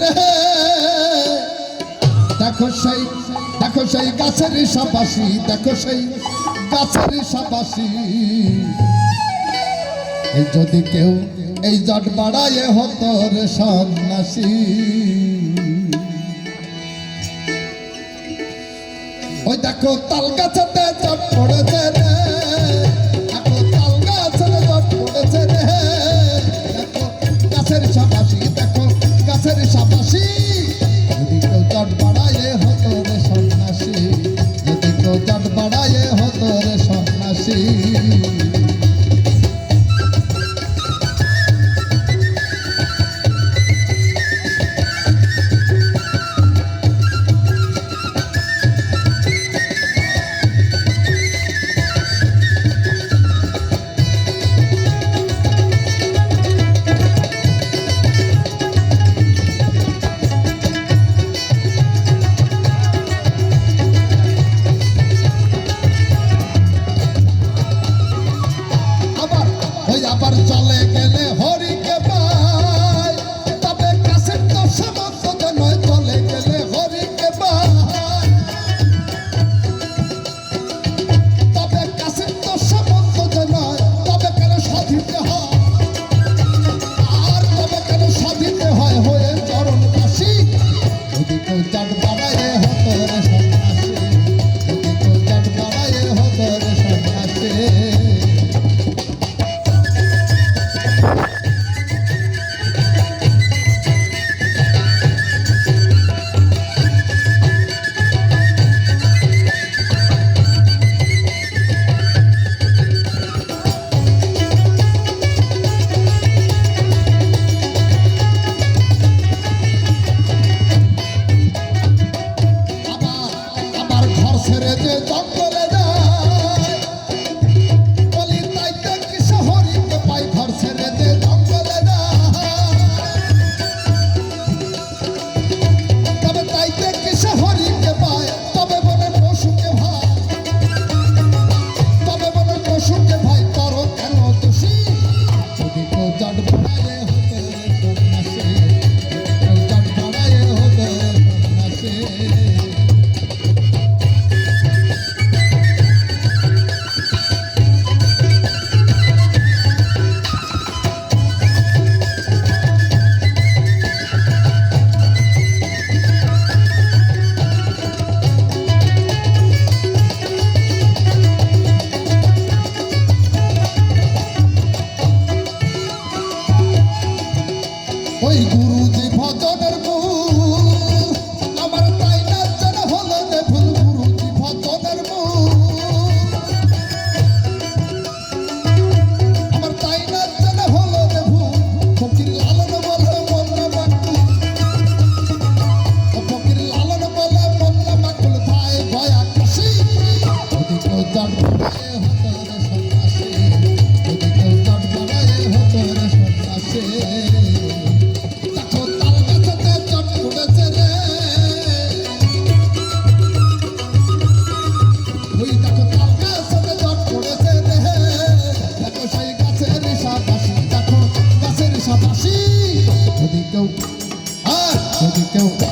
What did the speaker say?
রে। দেখো সেই দেখো সেই গাছের সাপাশি দেখো সেই গাছের সাপাশি এই যদি কেউ এই জট বাড়ায় হতো রে সন্ন্যাসী। ওই দেখো তাল গাছেতে জট পড়েছে রে। সাপাশি যদি কেউ জট বাড়ায় হতো সন্ন্যাসী। যদি কেউ জট ওই আবার চলে ছেড়ে যে জঙ্গলে ওই গুরুজি ভজনের মূল আমার তাই না যেন হলো রে ভুল গুরুজি ভজনের মূল আমার তাই না যেন হলো রে ভুল ফকির লালন বলে মন্না বাকুল ও ফকির লালন বলে মন্না বাকুল ভাই ভয়া খুশি। যদি কেউ জান দেখো গাছের সাবাসি যদি কেউ আর যদি কেউ